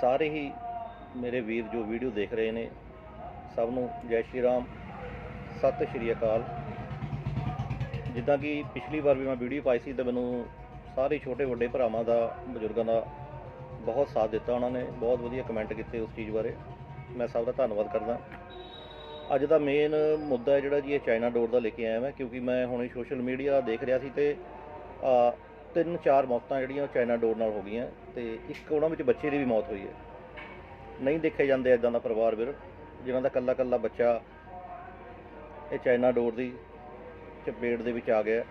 ਸਾਰੇ ਹੀ ਮੇਰੇ ਵੀਰ ਜੋ ਵੀਡੀਓ ਦੇਖ ਰਹੇ ਨੇ, ਸਭ ਨੂੰ ਜੈ ਸ਼੍ਰੀ ਰਾਮ, ਸਤਿ ਸ਼੍ਰੀ ਅਕਾਲ। ਜਿੱਦਾਂ ਕਿ ਪਿਛਲੀ ਵਾਰ ਵੀ ਮੈਂ ਵੀਡੀਓ ਪਾਈ ਸੀ ਤਾਂ ਮੈਨੂੰ ਸਾਰੇ ਛੋਟੇ ਵੱਡੇ ਭਰਾਵਾਂ ਦਾ, ਬਜ਼ੁਰਗਾਂ ਦਾ ਬਹੁਤ ਸਾਥ ਦਿੱਤਾ ਉਹਨਾਂ ਨੇ, ਬਹੁਤ ਵਧੀਆ ਕਮੈਂਟ ਕੀਤੇ ਉਸ ਚੀਜ਼ ਬਾਰੇ। ਮੈਂ ਸਭ ਦਾ ਧੰਨਵਾਦ ਕਰਦਾ। ਅੱਜ ਦਾ ਮੇਨ ਮੁੱਦਾ ਹੈ ਜਿਹੜਾ ਜੀ ਇਹ ਚਾਈਨਾ ਡੋਰ ਦਾ ਲੈ ਕੇ ਆਇਆ ਮੈਂ, ਕਿਉਂਕਿ ਮੈਂ ਹੁਣੇ ਸੋਸ਼ਲ ਮੀਡੀਆ ਦੇਖ ਰਿਹਾ ਸੀ ਤੇ ਤਿੰਨ ਚਾਰ ਮੌਤਾਂ ਜਿਹੜੀਆਂ ਉਹ ਚਾਈਨਾ ਡੋਰ ਨਾਲ ਹੋ ਗਈਆਂ ਤੇ ਇੱਕ ਉਹਨਾਂ ਵਿੱਚ ਬੱਚੇ ਦੀ ਵੀ ਮੌਤ ਹੋਈ ਹੈ। ਨਹੀਂ ਦੇਖੇ ਜਾਂਦੇ ਇਦਾਂ ਦਾ ਪਰਿਵਾਰ ਵੀਰ, ਜਿਨ੍ਹਾਂ ਦਾ ਕੱਲਾ ਕੱਲਾ ਬੱਚਾ ਇਹ ਚਾਈਨਾ ਡੋਰ ਦੀ ਚਪੇਟ ਦੇ ਵਿੱਚ ਆ ਗਿਆ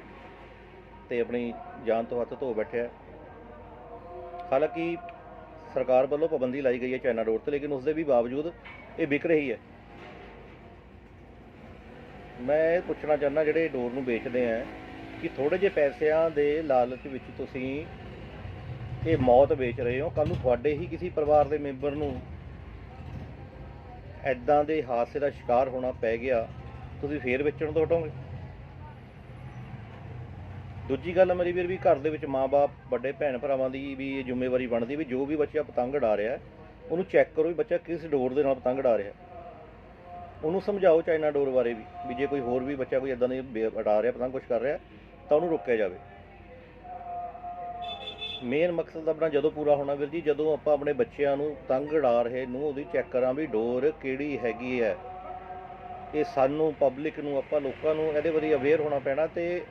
ਤੇ ਆਪਣੀ ਜਾਨ ਤੋਂ ਹੱਥ ਧੋ ਬੈਠਿਆ। ਹਾਲਾਂਕਿ ਸਰਕਾਰ ਵੱਲੋਂ ਪਾਬੰਦੀ ਲਾਈ ਗਈ ਹੈ ਚਾਈਨਾ ਡੋਰ ਤੇ, ਲੇਕਿਨ ਉਸ ਦੇ ਵੀ ਬਾਵਜੂਦ ਇਹ ਵਿਕ ਰਹੀ ਹੈ। ਮੈਂ ਇਹ ਪੁੱਛਣਾ ਚਾਹੁੰਦਾ ਜਿਹੜੇ ਡੋਰ ਨੂੰ ਵੇਚਦੇ ਆ ਕਿ ਥੋੜੇ ਜਿਹੇ ਪੈਸਿਆਂ ਦੇ ਲਾਲਚ ਵਿੱਚ ਤੁਸੀਂ ਇਹ ਮੌਤ ਵੇਚ ਰਹੇ ਹੋ। ਕੱਲ ਨੂੰ ਤੁਹਾਡੇ ਹੀ ਕਿਸੇ ਪਰਿਵਾਰ ਦੇ ਮੈਂਬਰ ਨੂੰ ਐਦਾਂ ਦੇ ਹਾਦਸੇ ਦਾ ਸ਼ਿਕਾਰ ਹੋਣਾ ਪੈ ਗਿਆ, ਤੁਸੀਂ ਫੇਰ ਵੇਚਣ ਤੋਂ ਹਟੋਗੇ? ਦੂਜੀ ਗੱਲ ਮੇਰੀ ਵੀਰ ਵੀ ਘਰ ਦੇ ਵਿੱਚ ਮਾਪੇ ਵੱਡੇ ਭੈਣ ਭਰਾਵਾਂ ਦੀ ਵੀ ਇਹ ਜ਼ਿੰਮੇਵਾਰੀ ਬਣਦੀ ਵੀ ਜੋ ਵੀ ਬੱਚਾ ਪਤੰਗ ਉਡਾ ਰਿਹਾ, ਉਹਨੂੰ ਚੈੱਕ ਕਰੋ ਵੀ ਬੱਚਾ ਕਿਸ ਡੋਰ ਦੇ ਨਾਲ ਪਤੰਗ ਉਡਾ ਰਿਹਾ। ਉਹਨੂੰ ਸਮਝਾਓ ਚਾਈਨਾ ਡੋਰ ਬਾਰੇ ਵੀ ਵੀ ਜੇ ਕੋਈ ਹੋਰ ਵੀ ਬੱਚਾ ਕੋਈ ਇਦਾਂ ਦੀ ਬੇ- ਉਡਾ ਰਿਹਾ, ਪਤੰਗ ਕੁਝ ਕਰ ਰਿਹਾ ਤਾਂ ਉਹਨੂੰ ਰੋਕਿਆ ਜਾਵੇ। ਮੇਨ ਮਕਸਦ ਆਪਣਾ ਜਦੋਂ ਪੂਰਾ ਹੋਣਾ ਵੀਰ ਜੀ, ਜਦੋਂ ਆਪਾਂ ਆਪਣੇ ਬੱਚਿਆਂ ਨੂੰ ਤੰਗ ਉਡਾ ਰਹੇ, ਨੂੰ ਉਹਦੀ ਚੈੱਕ ਕਰਾਂ ਵੀ ਡੋਰ ਕਿਹੜੀ ਹੈਗੀ ਹੈ। ਇਹ ਸਾਨੂੰ ਪਬਲਿਕ ਨੂੰ, ਆਪਾਂ ਲੋਕਾਂ ਨੂੰ ਇਹਦੇ ਬਾਰੇ ਅਵੇਅਰ ਹੋਣਾ ਪੈਣਾ ਤੇ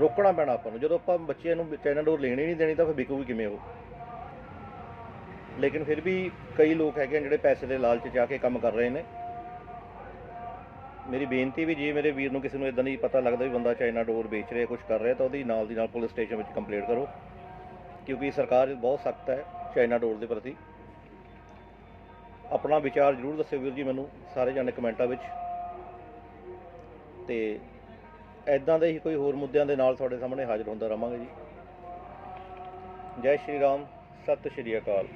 ਰੋਕਣਾ ਪੈਣਾ ਆਪਾਂ ਨੂੰ। ਜਦੋਂ ਆਪਾਂ ਬੱਚਿਆਂ ਨੂੰ ਚਾਈਨਾ ਡੋਰ ਲੈਣੀ ਨਹੀਂ ਦੇਣੀ ਤਾਂ ਫਿਰ ਵਿਕੂਗੀ ਕਿਵੇਂ ਉਹ? ਲੇਕਿਨ ਫਿਰ ਵੀ ਕਈ ਲੋਕ ਹੈਗੇ ਆ ਜਿਹੜੇ ਪੈਸੇ ਦੇ ਲਾਲਚ ਜਾ ਕੇ ਕੰਮ ਕਰ ਰਹੇ ਨੇ। ਮੇਰੀ ਬੇਨਤੀ ਵੀ ਜੇ ਮੇਰੇ ਵੀਰ ਨੂੰ ਕਿਸੇ ਨੂੰ ਇਦਾਂ ਦੀ ਪਤਾ ਲੱਗਦਾ ਵੀ ਬੰਦਾ ਚਾਈਨਾ ਡੋਰ ਵੇਚ ਰਿਹਾ ਕੁਝ ਕਰ ਰਿਹਾ, ਤਾਂ ਉਹਦੀ ਨਾਲ ਦੀ ਨਾਲ ਪੁਲਿਸ ਸਟੇਸ਼ਨ ਵਿੱਚ ਕੰਪਲੇਂਟ ਕਰੋ। ਕਿਉਂਕਿ ਸਰਕਾਰ ਬਹੁਤ ਸਖਤ ਹੈ ਚਾਈਨਾ ਡੋਰ ਦੇ ਪ੍ਰਤੀ। ਆਪਣਾ ਵਿਚਾਰ ਜ਼ਰੂਰ ਦੱਸਿਓ ਵੀਰ ਜੀ ਮੈਨੂੰ, ਸਾਰੇ ਜਾਣੇ ਕਮੈਂਟਾਂ ਵਿੱਚ। ਤੇ ਐਦਾਂ ਦੇ ਹੀ ਕੋਈ ਹੋਰ ਮੁੱਦਿਆਂ ਦੇ ਨਾਲ ਤੁਹਾਡੇ ਸਾਹਮਣੇ ਹਾਜ਼ਰ ਹੁੰਦਾ ਰਵਾਂਗੇ ਜੀ। ਜੈ ਸ਼੍ਰੀ ਰਾਮ, ਸਤਿ ਸ਼੍ਰੀ ਅਕਾਲ।